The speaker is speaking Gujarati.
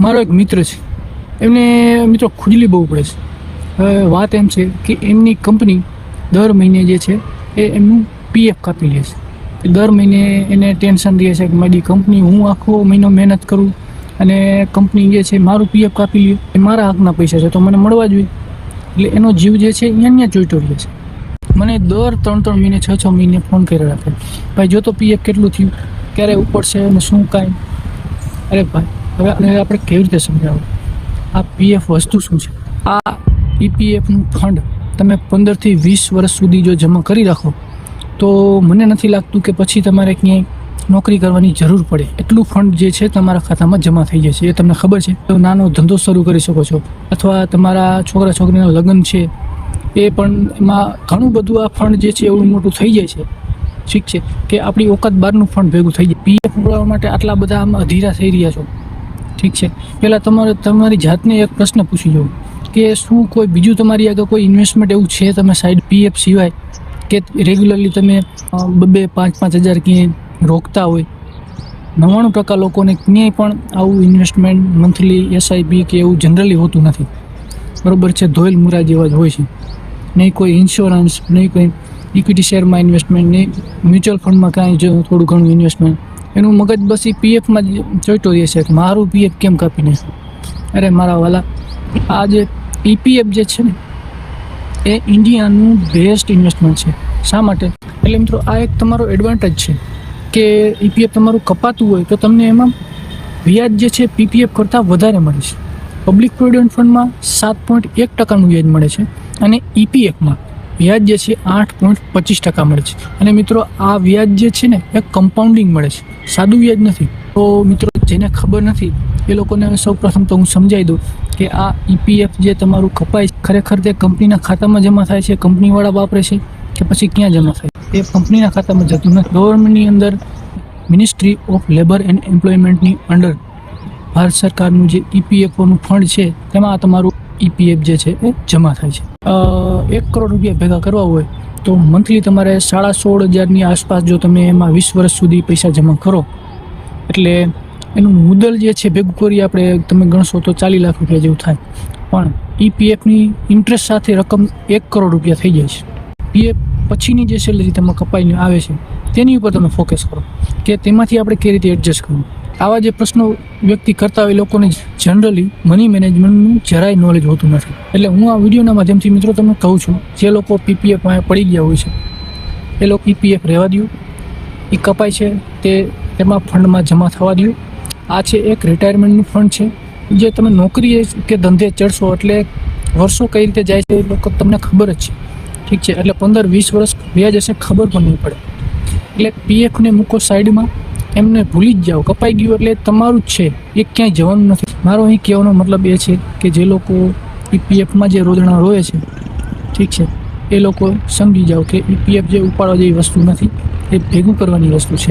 મારો એક મિત્ર છે. એમને, મિત્રો, ખુજલી બહુ પડે છે. વાત એમ છે કે એમની કંપની દર મહિને જે છે એ એમનું પીએફ કાપી લે છે. દર મહિને એને ટેન્શન રહે છે કે મારી કંપની હું આખો મહિનો મહેનત કરું અને કંપની જે છે મારું પીએફ કાપી લે. એ મારા હકના પૈસા છે તો મને મળવા જોઈએ. એટલે એનો જીવ જે છે અહીંયા ત્યાં જોઈતો રહે છે. મને દર ત્રણ ત્રણ મહિને, છ છ મહિને ફોન કરી રાખે. ભાઈ, જો તો પીએફ કેટલું થયું? ક્યારે ઉપડશે અને શું કાંઈ? અરે ભાઈ હવે આપણે આપણે કેવી રીતે સમજાવું? આ પીએફ વસ્તુ શું છે? આ ઈપીએફનું ફંડ તમે પંદરથી વીસ વર્ષ સુધી જો જમા કરી રાખો, તો મને નથી લાગતું કે પછી તમારે ક્યાંય નોકરી કરવાની જરૂર પડે. એટલું ફંડ જે છે તમારા ખાતામાં જમા થઈ જશે. એ તમને ખબર છે? તો નાનો ધંધો શરૂ કરી શકો છો. અથવા તમારા છોકરા છોકરીના લગ્ન છે, એ પણ એમાં ઘણું બધું આ ફંડ જે છે એવું મોટું થઈ જાય છે. ઠીક છે? કે આપણી ઓકાત બહારનું ફંડ ભેગું થઈ જાય. પીએફ ઉડાવવા માટે આટલા બધા અધીરા થઈ રહ્યા છો. ઠીક છે. પહેલાં તમારે, તમારી જાતને એક પ્રશ્ન પૂછી જવું કે શું કોઈ બીજું તમારી આગળ કોઈ ઇન્વેસ્ટમેન્ટ એવું છે તમે સાઈડ પીએફ સિવાય? કે રેગ્યુલરલી તમે બબે પાંચ પાંચ હજાર ક્યાંય રોકતા હોય? નવ્વાણું ટકા લોકોને ક્યાંય પણ આવું ઇન્વેસ્ટમેન્ટ મંથલી એસઆઈપી કે એવું જનરલી હોતું નથી. બરોબર છે ધોયલ મુરા જેવા જ હોય છે. નહીં કોઈ ઇન્સ્યોરન્સ નહીં કોઈ ઇક્વિટી શેરમાં ઇન્વેસ્ટમેન્ટ નહીં મ્યુચ્યુઅલ ફંડમાં કાંઈ જો થોડું ઘણું ઇન્વેસ્ટમેન્ટ એનું મગજ બસ એ પીએફમાં જ ચોઈટો રહે છે. કે મારું પીએફ કેમ કાપી નાખ્યું? અરે મારા વાલા, આ જે ઈપીએફ જે છે ને, એ ઇન્ડિયાનું બેસ્ટ ઇન્વેસ્ટમેન્ટ છે. શા માટે? એટલે મિત્રો, આ એક તમારો એડવાન્ટેજ છે કે ઈપીએફ તમારું કપાતું હોય તો તમને એમાં વ્યાજ જે છે પીપીએફ કરતાં વધારે મળે છે. પબ્લિક પ્રોવિડન્ટ ફંડમાં સાત પોઈન્ટ એક ટકાનું વ્યાજ મળે છે અને ઈપીએફમાં વ્યાજ જે છે આઠ પોઈન્ટ પચીસ ટકા મળે છે. અને મિત્રો આ વ્યાજ જે છે ને એ કમ્પાઉન્ડિંગ મળે છે. સાદું વ્યાજ નથી. તો મિત્રો જેને ખબર નથી એ લોકોને સૌ પ્રથમ તો હું સમજાવી દઉં કે આ ઈપીએફ જે તમારું કપાય છે, ખરેખર તે કંપનીના ખાતામાં જમા થાય છે કંપનીવાળા વાપરે છે કે પછી ક્યાં જમા થાય એ કંપનીના ખાતામાં જતું નથી. ગવર્મેન્ટની અંદર મિનિસ્ટ્રી ઓફ લેબર એન્ડ એમ્પ્લોયમેન્ટની અંડર ભારત સરકારનું જે ઈપીએફઓનું ફંડ છે તેમાં આ તમારું ઈપીએફ જે છે એ જમા થાય છે. એક કરોડ રૂપિયા ભેગા કરવા હોય, તો મંથલી તમારે સાડા સોળ હજારની આસપાસ જો તમે એમાં વીસ વર્ષ સુધી પૈસા જમા કરો. એટલે એનું મુદલ જે છે, ભેગું કરી આપણે તમે ગણશો તો ચાલીસ લાખ રૂપિયા જેવું થાય. પણ ઈપીએફની ઇન્ટરેસ્ટ સાથે રકમ એક કરોડ રૂપિયા થઈ જાય છે. પીએફ પછીની જે સેલરી તમે કપાઈને આવે છે, તેની ઉપર તમે ફોકસ કરો કે તેમાંથી આપણે કઈ રીતે એડજસ્ટ કરવું? આવા જે પ્રશ્નો વ્યક્તિ કરતા હોય લોકોને જનરલી મની મેનેજમેન્ટનું જરાય નોલેજ હોતું નથી. એટલે હું આ વિડીયોના માધ્યમથી મિત્રો તમને કહું છું, જે લોકો પીપીએફમાં પડી ગયા હોય છે, એ લોકો ઈપીએફ રહેવા દો એ કપાય છે, તે તેમાં ફંડમાં જમા થવા દો આ છે એક રિટાયરમેન્ટનું ફંડ છે. જે તમે નોકરીએ કે ધંધે ચડશો એટલે વર્ષો કઈ રીતે જાય છે એ લોકો તમને ખબર જ છે. ઠીક છે, એટલે પંદર વીસ વર્ષ વ્યાજ હશે, ખબર પણ નહીં પડે. એટલે પીએફને મૂકો સાઈડમાં એમને ભૂલી જ જાઓ, કપાઈ ગયું એટલે તમારું જ છે, એ ક્યાંય જવાનું નથી. મારો અહીં કહેવાનો મતલબ એ છે કે જે લોકો ઈપીએફમાં જે રોજણા રોએ છે, ઠીક છે, એ લોકો સમજી જાઓ કે ઈપીએફ જે ઉપાડવા જેવી વસ્તુ નથી, એ ભેગું કરવાની વસ્તુ છે.